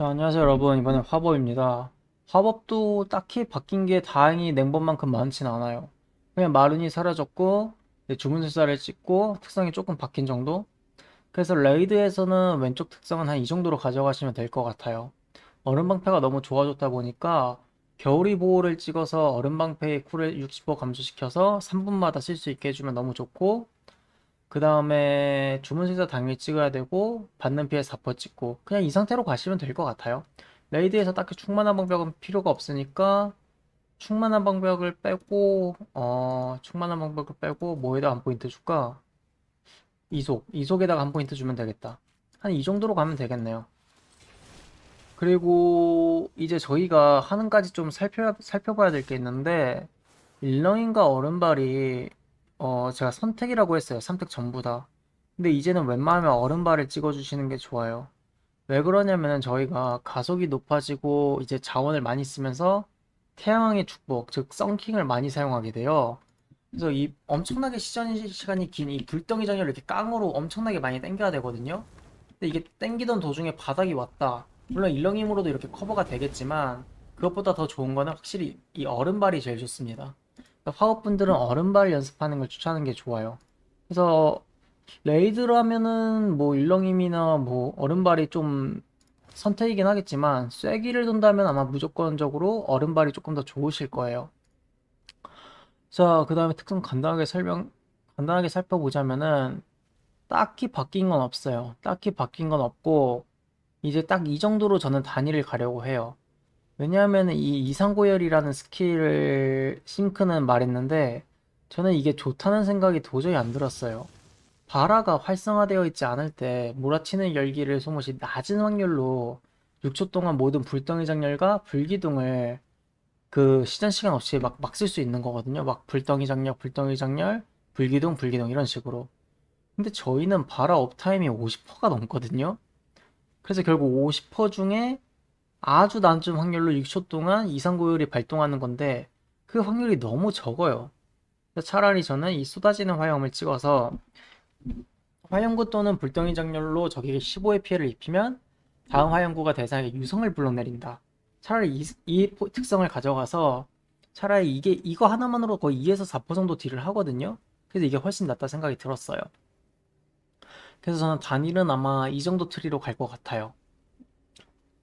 자, 안녕하세요 여러분. 이번엔 화법입니다. 화법도 딱히 바뀐 게 다행히 냉번만큼 많진 않아요. 그냥 마룬이 사라졌고 주문술사를 찍고 특성이 조금 바뀐 정도? 그래서 레이드에서는 왼쪽 특성은 한 이 정도로 가져가시면 될 것 같아요. 얼음방패가 너무 좋아졌다 보니까 겨울이 보호를 찍어서 얼음방패의 쿨을 60% 감소시켜서 3분마다 쓸 수 있게 해주면 너무 좋고 그 다음에 주문술사 당일 찍어야 되고 받는 피해 4% 찍고 그냥 이 상태로 가시면 될 것 같아요. 레이드에서 딱히 충만한 방벽은 필요가 없으니까 충만한 방벽을 빼고 어 충만한 방벽을 빼고 뭐에다 한 포인트 줄까? 이속 이속에다가 한 포인트 주면 되겠다. 한 이 정도로 가면 되겠네요. 그리고 이제 저희가 하는까지 좀 살펴 살펴봐야 될 게 있는데 일렁인가 얼음발이 어, 제가 선택이라고 했어요. 선택 전부 다. 근데 이제는 웬만하면 얼음발을 찍어주시는 게 좋아요. 왜 그러냐면은 저희가 가속이 높아지고 이제 자원을 많이 쓰면서 태양의 축복, 즉 썬킹을 많이 사용하게 돼요. 그래서 이 엄청나게 시전 시간이 긴 이 불덩이 장렬을 이렇게 깡으로 엄청나게 많이 당겨야 되거든요. 근데 이게 당기던 도중에 바닥이 왔다. 물론 일렁임으로도 이렇게 커버가 되겠지만 그것보다 더 좋은 거는 확실히 이 얼음발이 제일 좋습니다. 화업분들은 얼음발 연습하는 걸 추천하는 게 좋아요. 그래서 레이드라면은 뭐 일렁임이나 뭐 얼음발이 좀 선택이긴 하겠지만 쐐기를 돈다면 아마 무조건적으로 얼음발이 조금 더 좋으실 거예요. 자, 그 다음에 특성 간단하게 설명, 간단하게 살펴보자면은 딱히 바뀐 건 없어요. 딱히 바뀐 건 없고 이제 딱 이 정도로 저는 단위를 가려고 해요. 왜냐하면 이 이상고열이라는 스킬을 싱크는 말했는데 저는 이게 좋다는 생각이 도저히 안 들었어요. 바라가 활성화되어 있지 않을 때 몰아치는 열기를 소모시 낮은 확률로 6초 동안 모든 불덩이 장렬과 불기둥을 그 시전 시간 없이 막 막 쓸 수 있는 거거든요. 막 불덩이 장렬, 불덩이 장렬, 불기둥, 불기둥 이런 식으로. 근데 저희는 바라 업타임이 50%가 넘거든요. 그래서 결국 50% 중에 아주 낮은 확률로 6초 동안 이상 고열이 발동하는 건데 그 확률이 너무 적어요. 차라리 저는 이 쏟아지는 화염을 찍어서 화염구 또는 불덩이 장렬로 적에게 15의 피해를 입히면 다음 화염구가 대상에게 유성을 불러내린다. 차라리 이, 이 포- 특성을 가져가서 차라리 이게 이거 하나만으로 거의 2에서 4% 정도 딜을 하거든요. 그래서 이게 훨씬 낫다 생각이 들었어요. 그래서 저는 단일은 아마 이 정도 트리로 갈 것 같아요.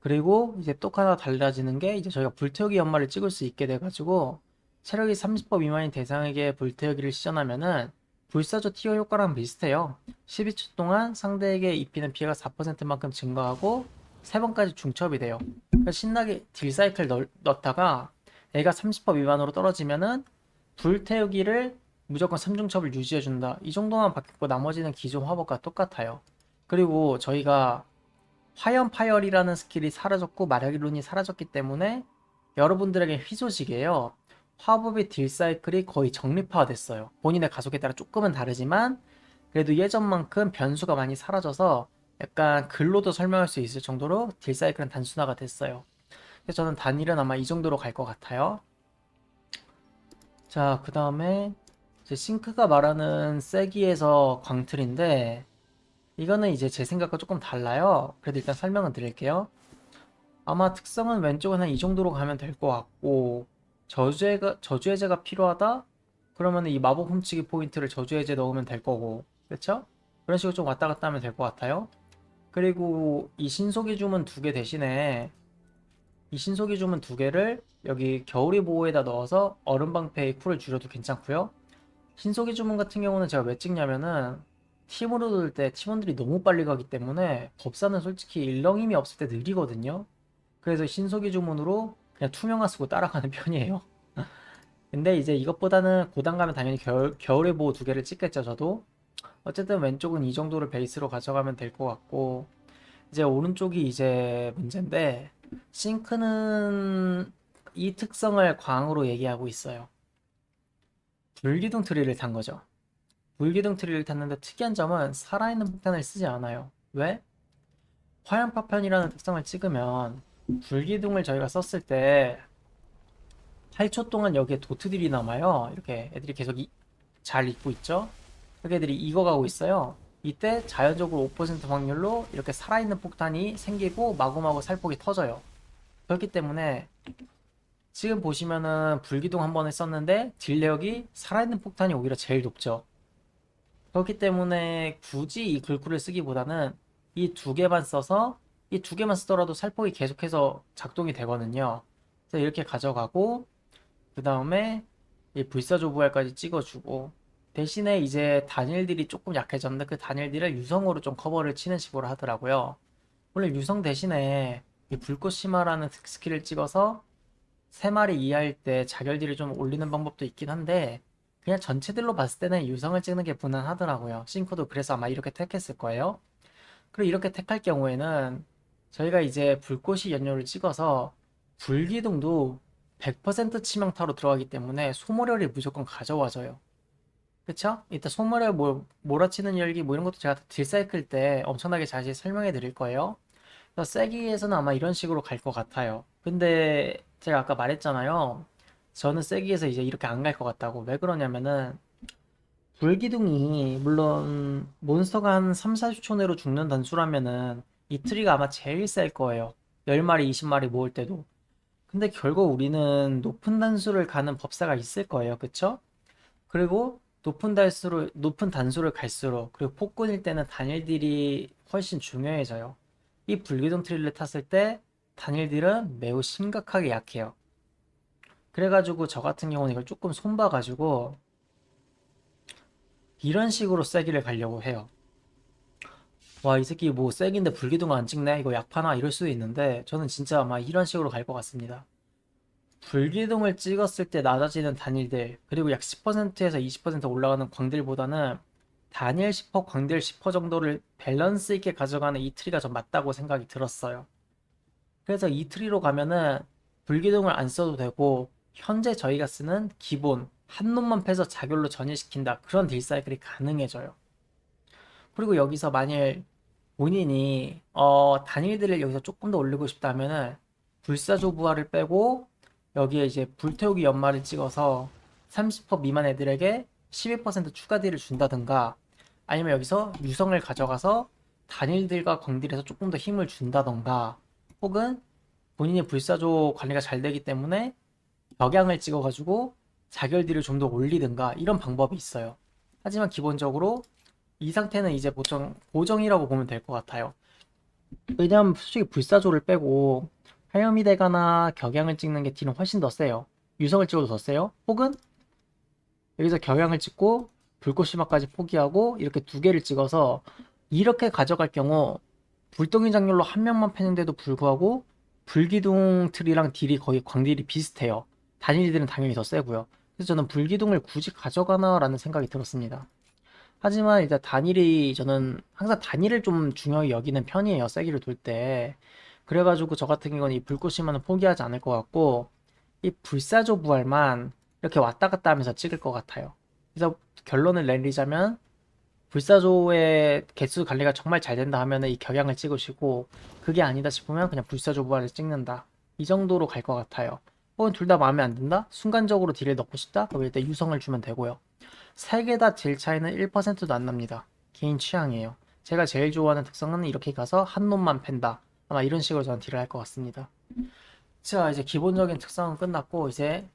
그리고 이제 또 하나 달라지는 게 이제 저희가 불태우기 연말을 찍을 수 있게 돼가지고 체력이 30% 미만인 대상에게 불태우기를 시전하면은 불사조 티어 효과랑 비슷해요. 12초 동안 상대에게 입히는 피해가 4%만큼 증가하고 3번까지 중첩이 돼요. 그래서 신나게 딜 사이클 넣, 넣다가 애가 30% 미만으로 떨어지면은 불태우기를 무조건 3중첩을 유지해준다. 이 정도만 바뀌고 나머지는 기존 화법과 똑같아요. 그리고 저희가 화염 파열이라는 스킬이 사라졌고 마력의 룬이 사라졌기 때문에 여러분들에게 희소식이에요. 화법의 딜 사이클이 거의 정립화됐어요. 본인의 가속에 따라 조금은 다르지만 그래도 예전만큼 변수가 많이 사라져서 약간 글로도 설명할 수 있을 정도로 딜 사이클은 단순화가 됐어요. 그래서 저는 단일은 아마 이 정도로 갈 것 같아요. 자, 그 다음에 싱크가 말하는 세기에서 광틀인데 이거는 이제 제 생각과 조금 달라요. 그래도 일단 설명은 드릴게요. 아마 특성은 왼쪽은 한 이 정도로 가면 될 것 같고 저주해가 저주해제가 필요하다? 그러면 이 마법 훔치기 포인트를 저주해제 넣으면 될 거고 그렇죠? 그런 식으로 좀 왔다 갔다 하면 될 것 같아요. 그리고 이 신속이 주문 두 개 대신에 이 신속이 주문 두 개를 여기 겨울이 보호에다 넣어서 얼음 방패의 쿨을 줄여도 괜찮고요. 신속이 주문 같은 경우는 제가 왜 찍냐면은 팀으로 돌 때 팀원들이 너무 빨리 가기 때문에 법사는 솔직히 일렁임이 없을 때 느리거든요. 그래서 신속이 주문으로 그냥 투명화 쓰고 따라가는 편이에요. 근데 이제 이것보다는 고단 가면 당연히 겨울, 겨울의 보호 두 개를 찍겠죠, 저도. 어쨌든 왼쪽은 이 정도를 베이스로 가져가면 될 것 같고, 이제 오른쪽이 이제 문제인데, 싱크는 이 특성을 광으로 얘기하고 있어요. 불기둥 트리를 탄 거죠. 불기둥 트리를 탔는데 특이한 점은 살아있는 폭탄을 쓰지 않아요. 왜? 화염 파편이라는 특성을 찍으면 불기둥을 저희가 썼을 때 8초 동안 여기에 도트들이 남아요. 이렇게 애들이 계속 이- 잘 입고 있죠. 여기 애들이 익어가고 있어요. 이때 자연적으로 5% 확률로 이렇게 살아있는 폭탄이 생기고 마구마구 살폭이 터져요. 그렇기 때문에 지금 보시면은 불기둥 한 번에 썼는데 딜력이 살아있는 폭탄이 오히려 제일 높죠. 그렇기 때문에 굳이 이 글쿨을 쓰기보다는 이 두 개만 써서 이 두 개만 쓰더라도 살폭이 계속해서 작동이 되거든요. 그래서 이렇게 가져가고 그 다음에 이 불사조부활까지 찍어주고 대신에 이제 단일들이 조금 약해졌는데 그 단일들을 유성으로 좀 커버를 치는 식으로 하더라고요. 원래 유성 대신에 이 불꽃 심화라는 스킬을 찍어서 세 마리 이하일 때 자결딜을 좀 올리는 방법도 있긴 한데 그냥 전체들로 봤을 때는 유성을 찍는 게 무난하더라고요. 싱크도 그래서 아마 이렇게 택했을 거예요. 그리고 이렇게 택할 경우에는 저희가 이제 불꽃이 연료를 찍어서 불기둥도 100% 치명타로 들어가기 때문에 소모열이 무조건 가져와져요. 그쵸? 이따 소모열 뭐, 몰아치는 열기 뭐 이런 것도 제가 딜사이클 때 엄청나게 자세히 설명해 드릴 거예요. 그래서 세기에서는 아마 이런 식으로 갈 것 같아요. 근데 제가 아까 말했잖아요. 저는 세기에서 이제 이렇게 안 갈 것 같다고. 왜 그러냐면은 불기둥이 물론 몬스터가 한 3, 40초 내로 죽는 단수라면은 이 트리가 아마 제일 셀 거예요. 10마리, 20마리 모을 때도. 근데 결국 우리는 높은 단수를 가는 법사가 있을 거예요. 그쵸? 그리고 높은 단수를, 높은 단수를 갈수록 그리고 폭군일 때는 단일 딜이 훨씬 중요해져요. 이 불기둥 트리를 탔을 때 단일 딜은 매우 심각하게 약해요. 그래가지고 저 같은 경우는 이걸 조금 손봐가지고 이런 식으로 세기를 가려고 해요. 와, 이 새끼 뭐 세기인데 불기둥 안 찍네? 이거 약파나? 이럴 수도 있는데 저는 진짜 아마 이런 식으로 갈 것 같습니다. 불기둥을 찍었을 때 낮아지는 단일들 그리고 약 10%에서 20% 올라가는 광들보다는 단일 10%, 광들 10% 정도를 밸런스 있게 가져가는 이 트리가 좀 맞다고 생각이 들었어요. 그래서 이 트리로 가면은 불기둥을 안 써도 되고 현재 저희가 쓰는 기본 한 놈만 패서 자결로 전이시킨다 그런 딜 사이클이 가능해져요. 그리고 여기서 만일 본인이 어, 단일들을 여기서 조금 더 올리고 싶다면은 불사조 부하를 빼고 여기에 이제 불태우기 연말을 찍어서 30% 미만 애들에게 12% 추가 딜을 준다든가 아니면 여기서 유성을 가져가서 단일들과 광딜에서 조금 더 힘을 준다던가 혹은 본인이 불사조 관리가 잘 되기 때문에 벽양을 찍어가지고 자결딜을 좀더 올리든가 이런 방법이 있어요. 하지만 기본적으로 이 상태는 이제 보통 고정이라고 보면 될 것 같아요. 왜냐면 솔직히 불사조를 빼고 하염이 되거나 격양을 찍는 게 딜은 훨씬 더 세요. 유성을 찍어도 더 세요. 혹은 여기서 격양을 찍고 불꽃심화까지 포기하고 이렇게 두 개를 찍어서 이렇게 가져갈 경우 불덩이 장렬로 한 명만 패는데도 불구하고 불기둥 틀이랑 딜이 거의 광딜이 비슷해요. 단일들은 당연히 더 세고요. 그래서 저는 불기둥을 굳이 가져가나라는 생각이 들었습니다. 하지만 일단 단일이 저는 항상 단일을 좀 중요히 여기는 편이에요. 세기를 돌 때. 그래가지고 저 같은 경우는 이 불꽃심화는 포기하지 않을 것 같고 이 불사조 부활만 이렇게 왔다 갔다 하면서 찍을 것 같아요. 그래서 결론을 내리자면 불사조의 개수 관리가 정말 잘 된다 하면 이 격양을 찍으시고 그게 아니다 싶으면 그냥 불사조 부활을 찍는다. 이 정도로 갈 것 같아요. 혹은 둘 다 마음에 안 든다? 순간적으로 딜을 넣고 싶다? 그럼 일단 유성을 주면 되고요. 세 개다딜 차이는 1%도 안 납니다. 개인 취향이에요. 제가 제일 좋아하는 특성은 이렇게 가서 한 놈만 팬다. 아마 이런 식으로 저는 딜을 할 것 같습니다. 자, 이제 기본적인 특성은 끝났고, 이제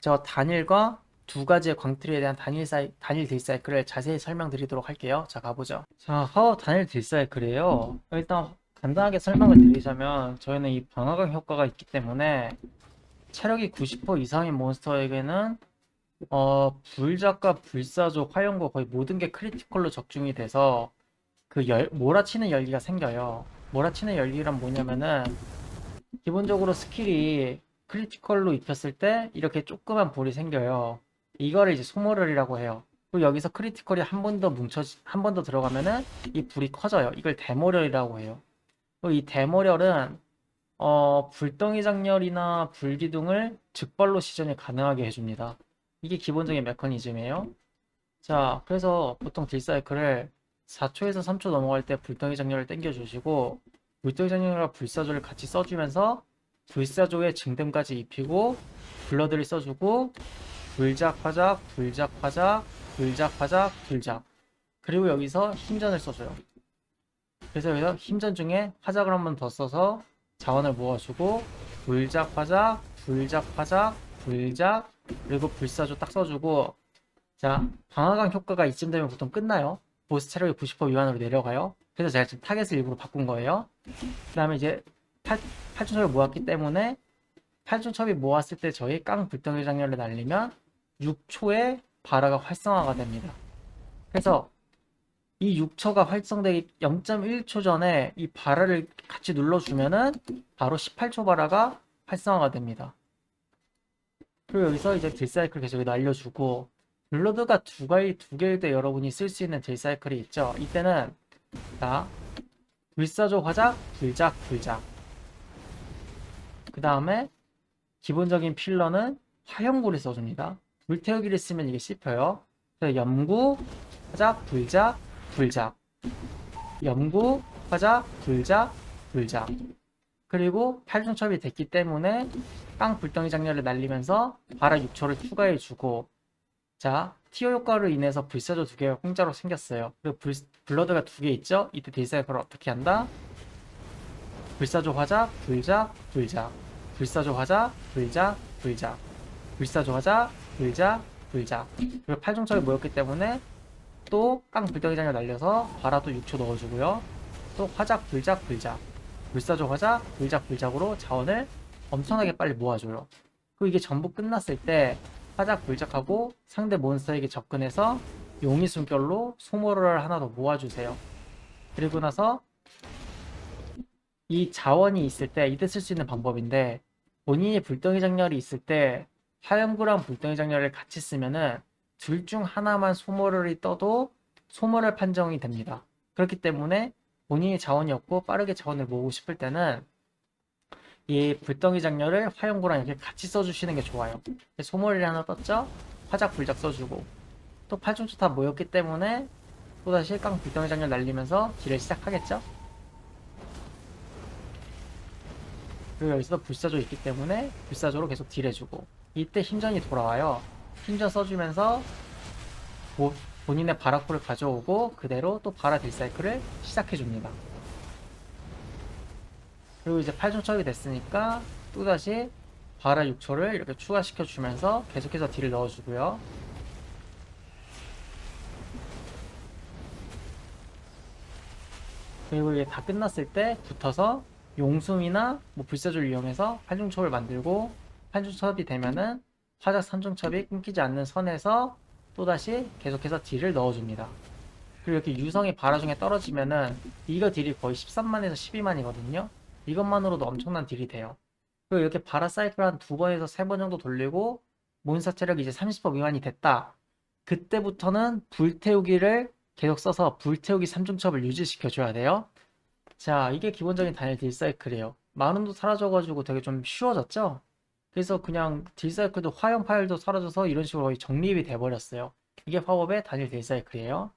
저 단일과 두 가지의 광트리에 대한 단일 사이, 단일 딜 사이클을 자세히 설명드리도록 할게요. 자, 가보죠. 자, 하우 단일 딜 사이클이에요. 일단 간단하게 설명을 드리자면, 저희는 이 방어강 효과가 있기 때문에, 체력이 90% 이상인 몬스터에게는 어, 불작과 불사조, 화염과 거의 모든 게 크리티컬로 적중이 돼서 그 열, 몰아치는 열기가 생겨요. 몰아치는 열기란 뭐냐면은 기본적으로 스킬이 크리티컬로 입혔을 때 이렇게 조그만 볼이 생겨요. 이거를 이제 소모럴이라고 해요. 그리고 여기서 크리티컬이 한 번 더 뭉쳐, 한 번 더 들어가면은 이 불이 커져요. 이걸 대모럴이라고 해요. 그리고 이 대모럴은 어, 불덩이 장렬이나 불기둥을 즉발로 시전이 가능하게 해줍니다. 이게 기본적인 메커니즘이에요. 자, 그래서 보통 딜사이클을 4초에서 3초 넘어갈 때 불덩이 장렬을 당겨주시고 불덩이 장렬과 불사조를 같이 써주면서 불사조의 증dem까지 입히고 블러드를 써주고 불작 화작, 불작 화작, 불작 화작, 불작 그리고 여기서 힘전을 써줘요. 그래서 여기서 힘전 중에 화작을 한 번 더 써서 자원을 모아주고 불작 화작, 불작 화작, 불작 그리고 불사조 딱 써주고 자 방화강 효과가 이쯤 되면 보통 끝나요. 보스 체력이 90% 미만으로 내려가요. 그래서 제가 지금 타겟을 일부러 바꾼 거예요. 그 다음에 이제 8, 8춘첩이 모았기 때문에 8춘첩이 모았을 때 저희 깡 불덩이 장렬을 날리면 6초에 바라가 활성화가 됩니다. 그래서 이 6초가 활성되기 0.1초 전에 이 바라를 같이 눌러주면은 바로 18초 바라가 활성화가 됩니다. 그리고 여기서 이제 딜사이클 계속 날려주고 블러드가 두 가지 두 개일 때 여러분이 쓸 수 있는 딜사이클이 있죠. 이때는 자 불사조 화작, 불작, 불작. 그 다음에 기본적인 필러는 화염구를 써줍니다. 불태우기를 쓰면 이게 씹혀요. 염구, 화작, 불작, 불작. 염구, 화작, 불작, 불작. 그리고 팔중첩이 됐기 때문에 깡 불덩이 장렬을 날리면서 바라 6초를 추가해주고 자 티어 효과로 인해서 불사조 두 개가 공짜로 생겼어요. 그리고 불, 블러드가 두 개 있죠? 이때 딜사이클을 어떻게 한다? 불사조 화작, 불작, 불작. 불사조 화작, 불작, 불작. 불사조 화작, 불작, 불작. 그리고 팔중첩이 모였기 때문에 또 깡 불덩이 장렬 날려서 바라도 6초 넣어주고요. 또 화작, 불작, 불작. 불사조 화작, 불작, 불작으로 자원을 엄청나게 빨리 모아줘요. 그리고 이게 전부 끝났을 때 화작, 불작하고 상대 몬스터에게 접근해서 용의 숨결로 소모를 하나 더 모아주세요. 그리고 나서 이 자원이 있을 때 이때 쓸 수 있는 방법인데 본인이 불덩이 장렬이 있을 때 화염구랑 불덩이 장렬을 같이 쓰면은 둘 중 하나만 소모를 떠도 소모를 판정이 됩니다. 그렇기 때문에 본인이 자원이 없고 빠르게 자원을 모으고 싶을 때는 이 불덩이 장렬을 화염구랑 이렇게 같이 써주시는 게 좋아요. 소모를 하나 떴죠? 화작 불작 써주고 또 팔중초 다 모였기 때문에 또다시 깡 불덩이 장렬 날리면서 딜을 시작하겠죠? 그리고 여기서도 불사조 있기 때문에 불사조로 계속 딜해주고 이때 힘전이 돌아와요. 힘전 써주면서 보- 본인의 바라코를 가져오고 그대로 또 바라 딜사이클을 시작해줍니다. 그리고 이제 8중첩이 됐으니까 또다시 바라 6초를 이렇게 추가시켜 주면서 계속해서 딜을 넣어주고요. 그리고 이게 다 끝났을 때 붙어서 용숨이나 뭐 불사조를 이용해서 8중첩을 만들고 8중첩이 되면은 화작 3중첩이 끊기지 않는 선에서 또다시 계속해서 딜을 넣어줍니다. 그리고 이렇게 유성이 바라 중에 떨어지면은 이거 딜이 거의 13만에서 12만이거든요. 이것만으로도 엄청난 딜이 돼요. 그리고 이렇게 바라 사이클 한 두 번에서 세 번 정도 돌리고 몬스터 체력이 이제 30% 미만이 됐다. 그때부터는 불태우기를 계속 써서 불태우기 3중첩을 유지시켜 줘야 돼요. 자, 이게 기본적인 단일 딜 사이클이에요. 만원도 사라져가지고 되게 좀 쉬워졌죠? 그래서 그냥 딜 사이클도 화염 파일도 사라져서 이런 식으로 거의 정립이 돼버렸어요. 이게 파업의 단일 딜 사이클이에요.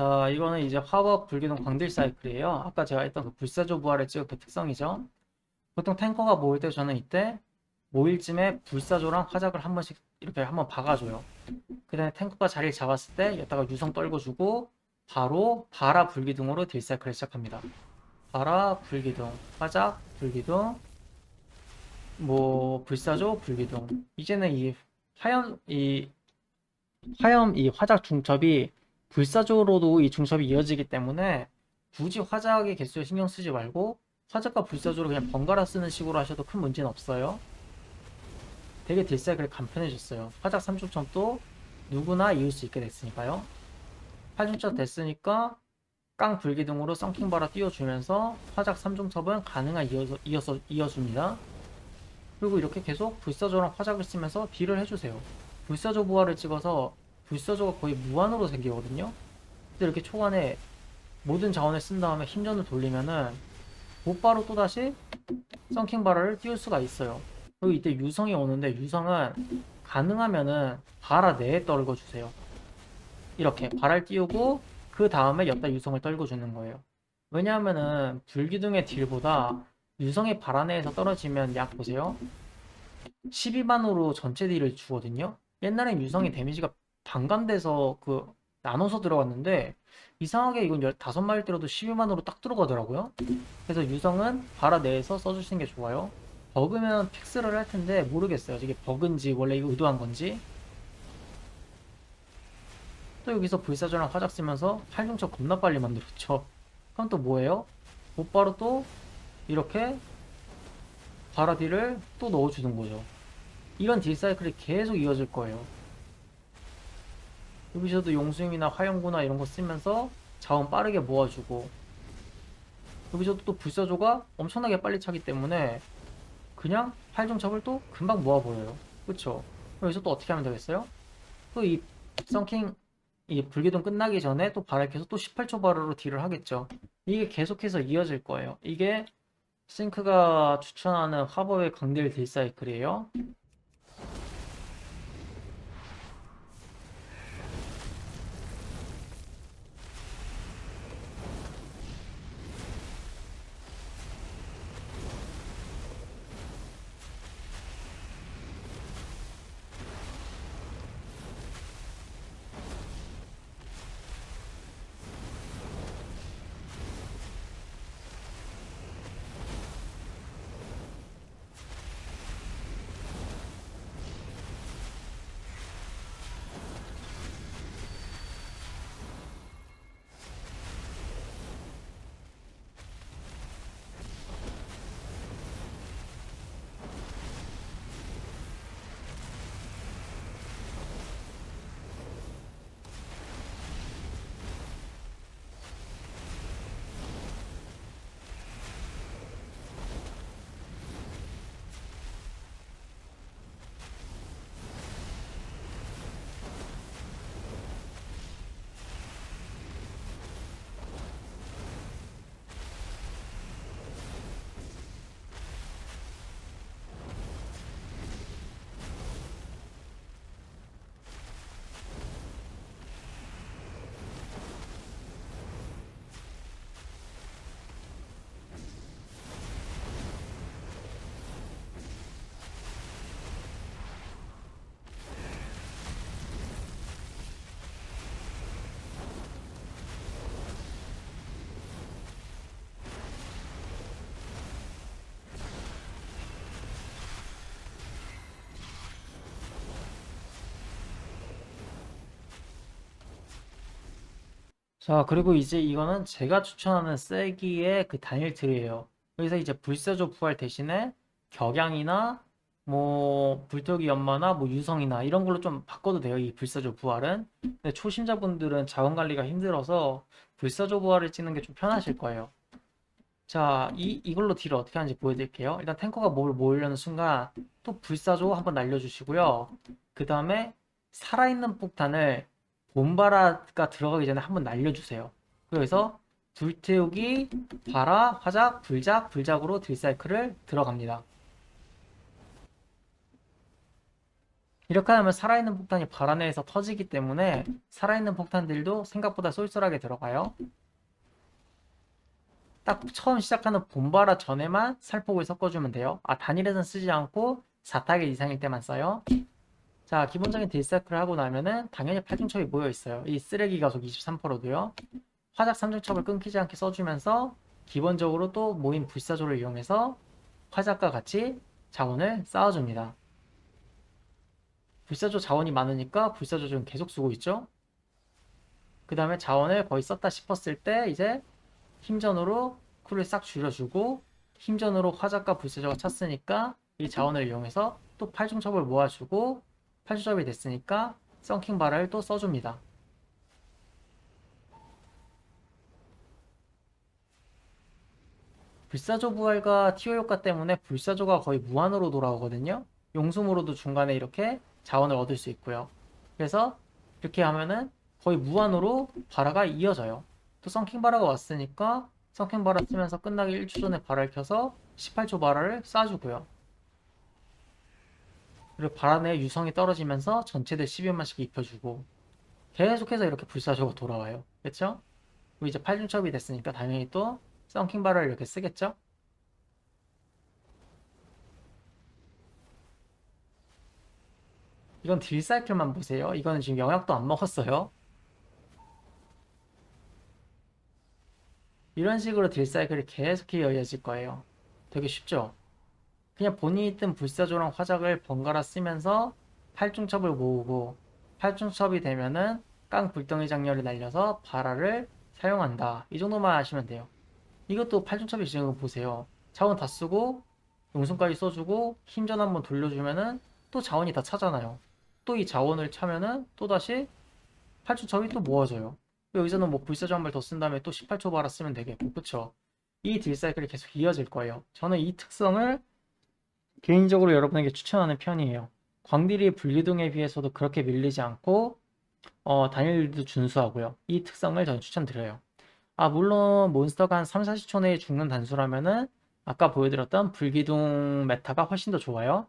자, 이거는 이제 화법 불기둥 광딜 사이클이에요. 아까 제가 했던 그 불사조 부활을 찍은 그 특성이죠. 보통 탱커가 모일 때 저는 이때 모일 쯤에 불사조랑 화작을 한 번씩 이렇게 한번 박아줘요. 그 다음에 탱커가 자리를 잡았을 때 여기다가 유성 떨궈주고 바로 바라 불기둥으로 딜 사이클을 시작합니다. 바라 불기둥, 화작 불기둥, 뭐 불사조 불기둥. 이제는 이 화염 이 화염 이 화작 중첩이 불사조로도 이 중첩이 이어지기 때문에 굳이 화작의 개수에 신경 쓰지 말고 화작과 불사조를 그냥 번갈아 쓰는 식으로 하셔도 큰 문제는 없어요. 되게 딜사이클이 간편해졌어요. 화작 3중첩도 누구나 이을 수 있게 됐으니까요. 8중첩 됐으니까 깡 불기둥으로 썬킹바라 띄워주면서 화작 3중첩은 가능한 이어서, 이어서 이어줍니다. 그리고 이렇게 계속 불사조랑 화작을 쓰면서 딜을 해주세요. 불사조 부활을 찍어서 불사조가 거의 무한으로 생기거든요. 근데 이렇게 초반에 모든 자원을 쓴 다음에 힘전을 돌리면은 곧바로 또다시 썬킹 바라를 띄울 수가 있어요. 그리고 이때 유성이 오는데 유성은 가능하면은 바라 내에 떨궈 주세요. 이렇게 바라를 띄우고 그 다음에 여기다 유성을 떨궈 주는 거예요. 왜냐하면은 불기둥의 딜보다 유성이 바라 내에서 떨어지면 약 보세요. 12만으로 전체 딜을 주거든요. 옛날엔 유성이 데미지가 반감돼서 그 나눠서 들어갔는데 이상하게 이건 15마리 때려도 12만으로 딱 들어가더라고요. 그래서 유성은 바라 내에서 써주시는 게 좋아요. 버그면 픽스를 할 텐데 모르겠어요. 이게 버그인지 원래 이거 의도한 건지. 또 여기서 불사조랑 화작 쓰면서 활중첩 겁나 빨리 만들었죠. 그럼 또 뭐예요? 곧바로 또 이렇게 바라딜을 또 넣어주는 거죠. 이런 딜 사이클이 계속 이어질 거예요. 여기서도 용수임이나 화영구나 이런 거 쓰면서 자원 빠르게 모아주고 여기서도 또 불사조가 엄청나게 빨리 차기 때문에 그냥 활중첩을 또 금방 모아버려요. 그쵸? 여기서 또 어떻게 하면 되겠어요? 또 이 썬킹 이 불기둥 끝나기 전에 또 켜서 또 18초 바로로 딜을 하겠죠. 이게 계속해서 이어질 거예요. 이게 싱크가 추천하는 화법의 강딜 딜 사이클이에요. 자, 그리고 이제 이거는 제가 추천하는 세기의 그 단일 틀이에요. 여기서 이제 불사조 부활 대신에 격양이나 뭐 불토기 연마나 뭐 유성이나 이런 걸로 좀 바꿔도 돼요. 이 불사조 부활은. 근데 초심자분들은 자원 관리가 힘들어서 불사조 부활을 찍는 게 좀 편하실 거예요. 자, 이, 이걸로 딜을 어떻게 하는지 보여드릴게요. 일단 탱커가 뭘 모으려는 순간 또 불사조 한번 날려주시고요. 그 다음에 살아있는 폭탄을 봄바라가 들어가기 전에 한번 날려주세요. 그래서 불태우기, 바라, 화작, 불작, 불작으로 딜사이클을 들어갑니다. 이렇게 하면 살아있는 폭탄이 발 안에서 터지기 때문에 살아있는 폭탄들도 생각보다 쏠쏠하게 들어가요. 딱 처음 시작하는 본바라 전에만 살폭을 섞어주면 돼요. 아, 단일에선 쓰지 않고 4타겟 이상일 때만 써요. 자, 기본적인 딜사이클을 하고 나면은 당연히 팔중첩이 모여 있어요. 이 쓰레기 가속 23%도요. 화작 3중첩을 끊기지 않게 써주면서 기본적으로 또 모인 불사조를 이용해서 화작과 같이 자원을 쌓아줍니다. 불사조 자원이 많으니까 불사조 지금 계속 쓰고 있죠. 그 다음에 자원을 거의 썼다 싶었을 때 이제 힘전으로 쿨을 싹 줄여주고 힘전으로 화작과 불사조가 찼으니까 이 자원을 이용해서 또 팔중첩을 모아주고 팔중첩이 됐으니까 썬킹 바라를 또 써줍니다. 불사조 부활과 티오 효과 때문에 불사조가 거의 무한으로 돌아오거든요. 용숨으로도 중간에 이렇게 자원을 얻을 수 있고요. 그래서 이렇게 하면은 거의 무한으로 바라가 이어져요. 또 썬킹 바라가 왔으니까 썬킹 바라 쓰면서 끝나기 1초 전에 바라를 켜서 18초 바라를 쏴주고요. 그리고 내 유성이 떨어지면서 전체들 12만씩 입혀주고 계속해서 이렇게 불사조가 돌아와요. 그쵸? 그리고 이제 8중첩이 됐으니까 당연히 또 썬킹 바라를 이렇게 쓰겠죠? 이건 딜 사이클만 보세요. 이거는 지금 영약도 안 먹었어요. 이런 식으로 딜 사이클이 계속 이어질 거예요. 되게 쉽죠? 그냥 본인이 뜬 불사조랑 화작을 번갈아 쓰면서 팔중첩을 모으고 팔중첩이 되면은 깡 불덩이 장렬이 날려서 바라를 사용한다. 이 정도만 하시면 돼요. 이것도 팔중첩이 지금 거 보세요. 자원 다 쓰고 용순까지 써주고 힘전 한번 돌려주면은 또 자원이 다 차잖아요. 또 이 자원을 차면은 또다시 8초 점이 또 모아져요. 여기서는 뭐 불사조 한 발 더 쓴 다음에 또 18초 바라 쓰면 되겠고, 그쵸? 이 딜사이클이 계속 이어질 거예요. 저는 이 특성을 개인적으로 여러분에게 추천하는 편이에요. 광딜이 분리동에 비해서도 그렇게 밀리지 않고, 어, 단일도 준수하고요. 이 특성을 저는 추천드려요. 아, 물론 몬스터가 한 3, 40초 내에 죽는 단수라면은 아까 보여드렸던 불기둥 메타가 훨씬 더 좋아요.